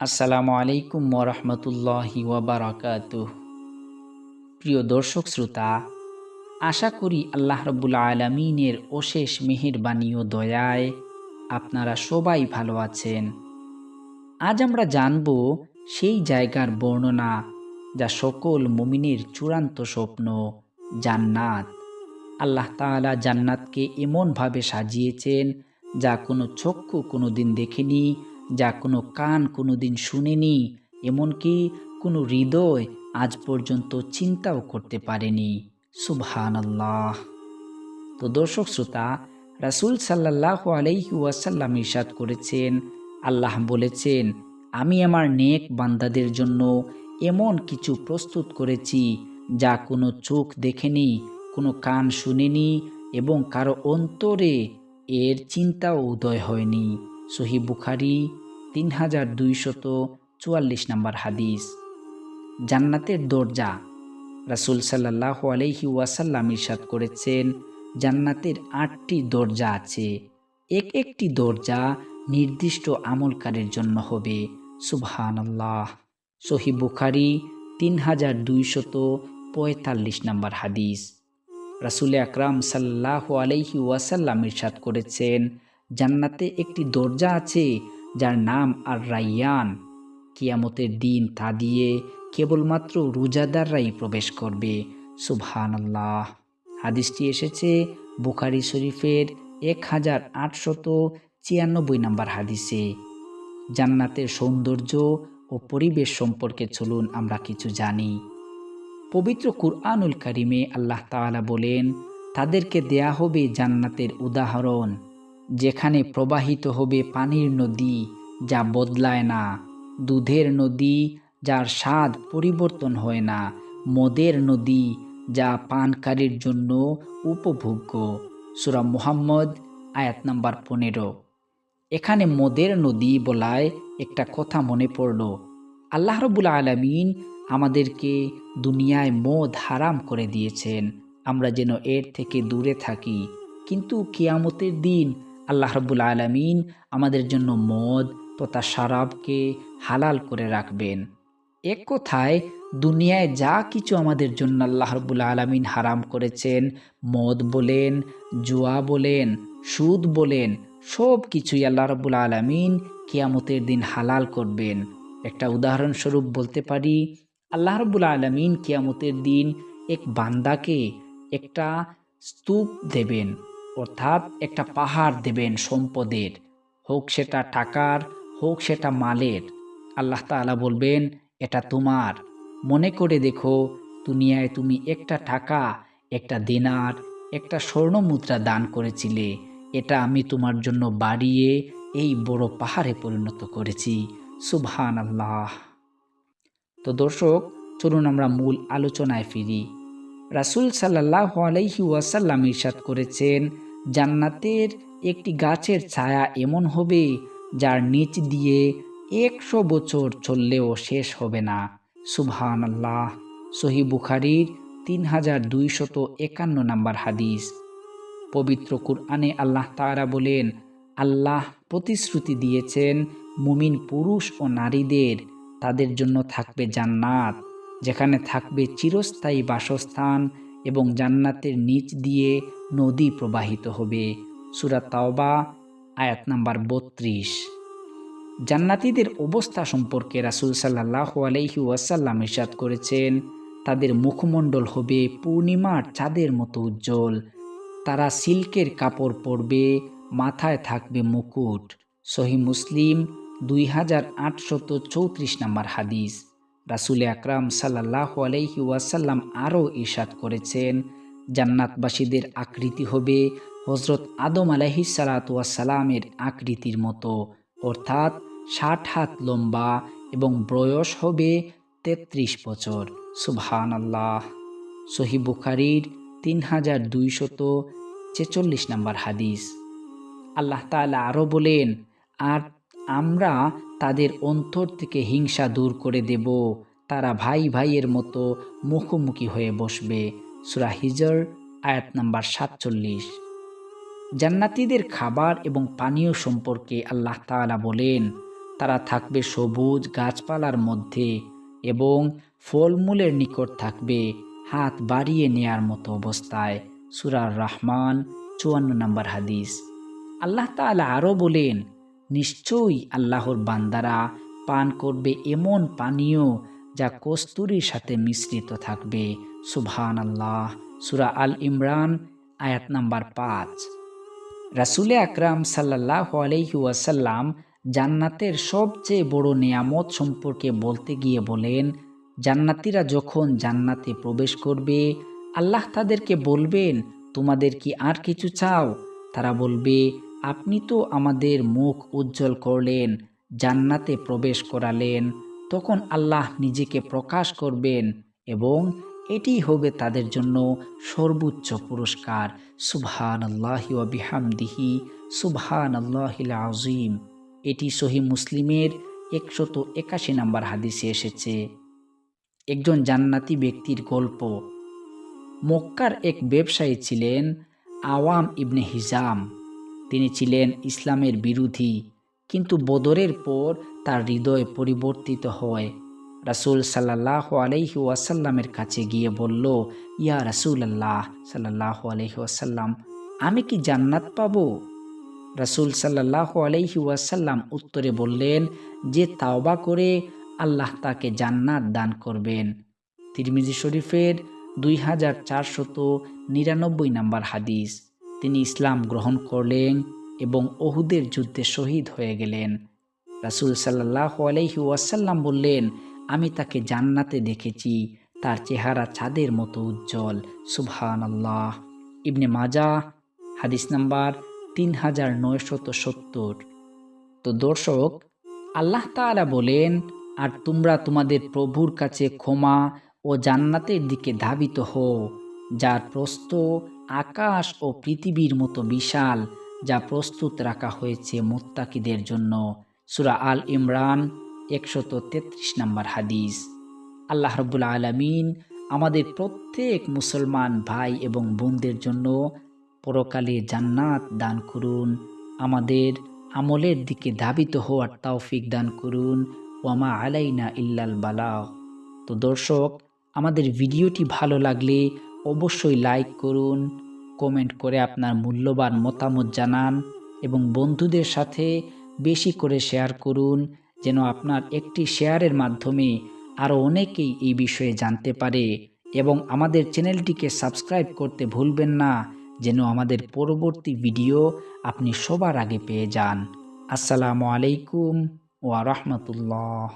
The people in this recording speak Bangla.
আসসালামু আলাইকুম ওরহমতুল্লাহি ওয়াবারাকাত প্রিয় দর্শক শ্রোতা, আশা করি আল্লাহ রব্বুল আলমিনের অশেষ মেহেরবানি ও দয়ায় আপনারা সবাই ভালো আছেন। আজ আমরা জানব সেই জায়গার বর্ণনা যা সকল মুমিনের চূড়ান্ত স্বপ্ন, জান্নাত। আল্লাহ তাআলা জান্নাতকে এমনভাবে সাজিয়েছেন যা কোনো চক্ষু কোনো দিন দেখেনি যা কোনো কান কোনো দিন শুনেনি, এমনকি কোনো হৃদয় আজ পর্যন্ত চিন্তাও করতে পারেনি। সুবহান আল্লাহ তো দর্শক শ্রোতা, রাসুল সাল্লাহ আলাইহি ওয়াসাল্লাম ইরশাদ করেছেন, আল্লাহ বলেছেন, আমি আমার নেক বান্দাদের জন্য এমন কিছু প্রস্তুত করেছি, যা কোনো চোখ দেখেনি, কোনো কান শুনেনি এবং কারও অন্তরে এর চিন্তাও উদয় হয়নি। সহি বুখারি তিন হাজার দুইশত চুয়াল্লিশ নম্বর হাদিস। জান্নাতের দরজা রাসুল সাল্লাহ আলহি ওয়াসাল্লাম ইরশাদ করেছেন, জান্নাতের আটটি দরজা আছে। এক একটি দরজা নির্দিষ্ট আমলকারের জন্য হবে। সুবহান আল্লাহ সহি বুখারি তিন হাজার দুইশত পঁয়তাল্লিশ নম্বর হাদিস। রাসুল আকরাম সাল্লাহ আলহি ওয়াসাল্লাম ইরশাদ করেছেন জান্নাতে একটি দরজা আছে, যার নাম আর রাইয়ান। কিয়ামতের দিন তা দিয়ে কেবলমাত্র রোজাদাররাই প্রবেশ করবে। সুবহান আল্লাহ হাদিসটি এসেছে বুখারি শরীফের এক হাজার আটশত ছিয়ানব্বই নম্বর হাদিসে। জান্নাতের সৌন্দর্য ও পরিবেশ সম্পর্কে চলুন আমরা কিছু জানি। পবিত্র কুরআনুল কারিমে আল্লাহ তাআলা বলেন, তাদেরকে দেয়া হবে জান্নাতের উদাহরণ। যেখানে প্রবাহিত হবে পানির নদী, যা বদলায় না। দুধের নদী, যার স্বাদ পরিবর্তন হয় না। মদের নদী, যা পানকারীর জন্য উপভোগ্য। সুরা মুহাম্মদ, আয়াত নাম্বার পনেরো। এখানে মদের নদী বলায় একটা কথা মনে পড়ল। আল্লাহ রবুল আলমিন আমাদেরকে দুনিয়ায় মদ হারাম করে দিয়েছেন। আমরা যেন এর থেকে দূরে থাকি। কিন্তু কিয়ামতের দিন আল্লাহ রব্বুল আলমিন আমাদের জন্য মদ তথা শারাবকে হালাল করে রাখবেন। এক কথায়, দুনিয়ায় যা কিছু আমাদের জন্য আল্লাহ রব্বুল আলমিন হারাম করেছেন, মদ বলেন, জুয়া বলেন, সুদ বলেন, সব কিছুই আল্লাহ রব্বুল আলমিন কিয়ামতের দিন হালাল করবেন। একটা উদাহরণস্বরূপ বলতে পারি, আল্লাহ রব্বুল আলমিন কিয়ামতের দিন এক বান্দাকে একটা স্তূপ দেবেন। অর্থাৎ একটা পাহাড় দেবেন সম্পদের। হোক সেটা টাকার, হোক সেটা মালের। আল্লাহ তালা বলবেন, এটা তোমার। মনে করে দেখো, দুনিয়ায় তুমি একটা টাকা, একটা দিনার, একটা স্বর্ণ মুদ্রা দান করেছিলে। এটা আমি তোমার জন্য বাড়িয়ে এই বড় পাহাড়ে পরিণত করেছি। সুবহান আল্লাহ তো দর্শক, চলুন আমরা মূল আলোচনায় ফিরি। রাসুল সাল্লাহ আলাইহি ওয়াসাল্লাম ইরশাদ করেছেন জান্নাতের একটি গাছের ছায়া এমন হবে, যার নিচ দিয়ে একশো বছর চললেও শেষ হবে না। সুবহান আল্লাহ সহি বুখারির তিন হাজার দুইশত একান্ন নম্বর হাদিস। পবিত্র কুরআনে আল্লাহ তারা বলেন, আল্লাহ প্রতিশ্রুতি দিয়েছেন মুমিন পুরুষ ও নারীদের, তাদের জন্য থাকবে জান্নাত, যেখানে থাকবে চিরস্থায়ী বাসস্থান এবং জান্নাতের নিচ দিয়ে নদী প্রবাহিত হবে। সুরা তাওবা, আয়াত নাম্বার বত্রিশ। জান্নাতিদের অবস্থা সম্পর্কে রাসুল সাল্লাহ আলহি ওয়াসাল্লাম ইসাদ করেছেন, তাদের মুখমণ্ডল হবে পূর্ণিমার চাঁদের মতো উজ্জ্বল। তারা সিল্কের কাপড় পরবে, মাথায় থাকবে মুকুট। সহি মুসলিম দুই হাজার আটশত চৌত্রিশ নম্বর হাদিস। রাসুল আকরাম সাল্লাহ আলহি ওয়াসাল্লাম আরও ইরশাদ করেছেন, জান্নাতবাসীদের আকৃতি হবে হজরত আদম আলাহি সালাতামের আকৃতির মতো, অর্থাৎ ষাট হাত লম্বা এবং বয়স হবে তেত্রিশ বছর। সুবহান আল্লাহ সহি বুখারির তিন হাজার দুইশত ছেচল্লিশ নম্বর হাদিস। আল্লাহ তালা আরও বলেন, আর আমরা তাদের অন্তর থেকে হিংসা দূর করে দেব। তারা ভাই ভাইয়ের মতো মুখোমুখি হয়ে বসবে। সুরা হিজর, আয়াত নাম্বার সাতচল্লিশ। জান্নাতিদের খাবার এবং পানীয় সম্পর্কে আল্লাহ তালা বলেন, তারা থাকবে সবুজ গাছপালার মধ্যে এবং ফলমূলের নিকট থাকবে হাত বাড়িয়ে নেয়ার মতো অবস্থায়। সুরার রহমান, চুয়ান্ন নম্বর হাদিস। আল্লাহ তাআলা আরও বলেন নিশ্চয়ই আল্লাহর বান্দারা পান করবে এমন পানীয় যা কস্তুরীর সাথে মিশ্রিত থাকবে। সুবহান আল্লাহ সুরা আল ইমরান, আয়াত নাম্বার পাঁচ। রাসুলে আকরাম সাল্লাহ আলহি ওয়াসাল্লাম জান্নাতের সবচেয়ে বড় নিয়ামত সম্পর্কে বলতে গিয়ে বলেন, জান্নাতিরা যখন জান্নাতে প্রবেশ করবে, আল্লাহ তাদেরকে বলবেন, তোমাদের কি আর কিছু চাও? তারা বলবে আপনি তো আমাদের মুখ উজ্জ্বল করলেন, জান্নাতে প্রবেশ করালেন, তখন আল্লাহ নিজেকে প্রকাশ করবেন এবং এটি হবে তাদের জন্য সর্বোচ্চ পুরস্কার। সুবহান আল্লাহি বিহামদিহি সুবহান আল্লাহিল আজিম এটি সহি মুসলিমের একশত একাশি নম্বর হাদিসে এসেছে। একজন জান্নাতি ব্যক্তির গল্প। মক্কার এক ব্যবসায়ী ছিলেন আওয়াম ইবনে হিজাম। তিনি ছিলেন ইসলামের বিরোধী, কিন্তু বদরের পর তার হৃদয় পরিবর্তিত হয়। রাসুল সাল্লাহ আলহি ওয়াসাল্লামের কাছে গিয়ে বলল, ইয়া রাসুল আল্লাহ সাল্লাহ আলহি ওয়াসাল্লাম, আমি কি জান্নাত পাবো? রাসুল সাল্লাহ আলহি ওয়াসাল্লাম উত্তরে বললেন, যে তাওবা করে আল্লাহ তাকে জান্নাত দান করবেন। তিরমিজি শরীফের দুই হাজার চারশত নিরানব্বই নাম্বার হাদিস। তিনি ইসলাম গ্রহণ করলেন এবং অহুদের যুদ্ধে শহীদ হয়ে গেলেন। রাসুল সাল্লাহ আলহি ওয়াসাল্লাম বললেন, আমি তাকে জান্নাতে দেখেছি। তার চেহারা চাঁদের মতো উজ্জ্বল। সুবহান আল্লাহ ইবনে মাজা হাদিস নাম্বার তিন হাজার নয়শত সত্তর। তো দর্শক, আল্লাহ তাআলা বলেন, আর তোমরা তোমাদের প্রভুর কাছে ক্ষমা ও জান্নাতের দিকে ধাবিত হও। যার প্রস্ত আকাশ ও পৃথিবীর মতো বিশাল যা প্রস্তুত রাখা হয়েছে মোত্তাকিদের জন্য। সুরা আল ইমরান, একশত তেত্রিশ নম্বর হাদিস। আল্লাহ রব্বুল আলমিন আমাদের প্রত্যেক মুসলমান ভাই এবং বোনদের জন্য পরকালে জান্নাত দান করুন। আমাদের আমলের দিকে ধাবিত হওয়ার তৌফিক দান করুন। ওয়ামা আলাইনা ইল্লাল বালা তো দর্শক, আমাদের ভিডিওটি ভালো লাগলে অবশ্যই লাইক করুন কমেন্ট করে আপনার মূল্যবান মতামত জানান এবং বন্ধুদের সাথে বেশি করে শেয়ার করুন, যেন আপনার একটি শেয়ারের মাধ্যমে আরও অনেকেই এই বিষয়ে জানতে পারে এবং আমাদের চ্যানেলটিকে সাবস্ক্রাইব করতে ভুলবেন না, যেন আমাদের পরবর্তী ভিডিও আপনি সবার আগে পেয়ে যান। আসসালামু আলাইকুম ওয়া রাহমাতুল্লাহ।